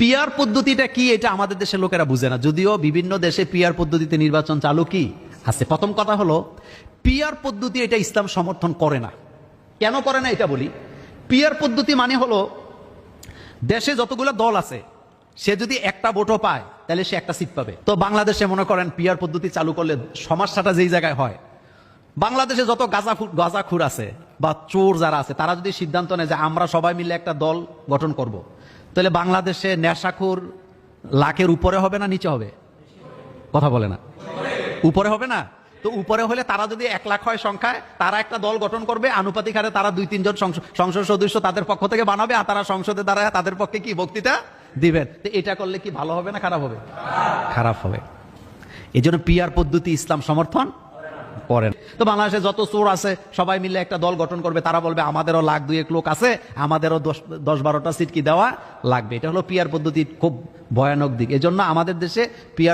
Peer পদ্ধতিটা কি এটা আমাদের দেশের লোকেরা বুঝে না। যদিও বিভিন্ন দেশে পিয়ার পদ্ধতিতে নির্বাচন চালু কি? আছে। প্রথম কথা হলো পিয়ার পদ্ধতি এটা ইসলাম সমর্থন করে না। কেন করে না এটা বলি? পিয়ার পদ্ধতি মানে হলো, দেশে যতগুলো দল আছে, সে যদি একটা ভোটও পায়, তাহলে সে একটা সিট পাবে। তো বাংলাদেশে মনে করেন পিয়ার পদ্ধতি চালু করলে সমস্যাটা যেই জায়গায় হয়, বাংলাদেশে যত গাঁজা গাঁজাখুর আছে বা চোর যারা আছে, তারা যদি সিদ্ধান্ত নেয় যে আমরা সবাই মিলে একটা দল গঠন করব। তাহলে বাংলাদেশে নেশাখুর লাখের উপরে হবে না নিচে হবে? কথা বলে না। উপরে হবে না? তো উপরে হলে তারা যদি এক লাখ হয় সংখ্যায়, তারা একটা দল গঠন করবে, আনুপাতিক হারে তারা দুই, তিনজন সংসদ সদস্য তাদের পক্ষ থেকে বানাবে, আর তারা সংসদে দ্বারা তাদের পক্ষে কি বক্তৃতা দিবেন? তো এটা করলে কি ভালো হবে না খারাপ হবে? খারাপ হবে। এই জন্য পিয়ার পদ্ধতি ইসলাম সমর্থন। করেন তো বাংলাদেশে যত চোর আছে, সবাই মিলে একটা দল গঠন করবে। তারা বলবে, আমাদেরও লাখ দুয়েক লোক আছে, আমাদেরও দশ দশ বারোটা সিটকি দেওয়া লাগবে। এটা হলো পিয়ার পদ্ধতির খুব ভয়ানক দিক। এজন্য আমাদের দেশে পিয়ার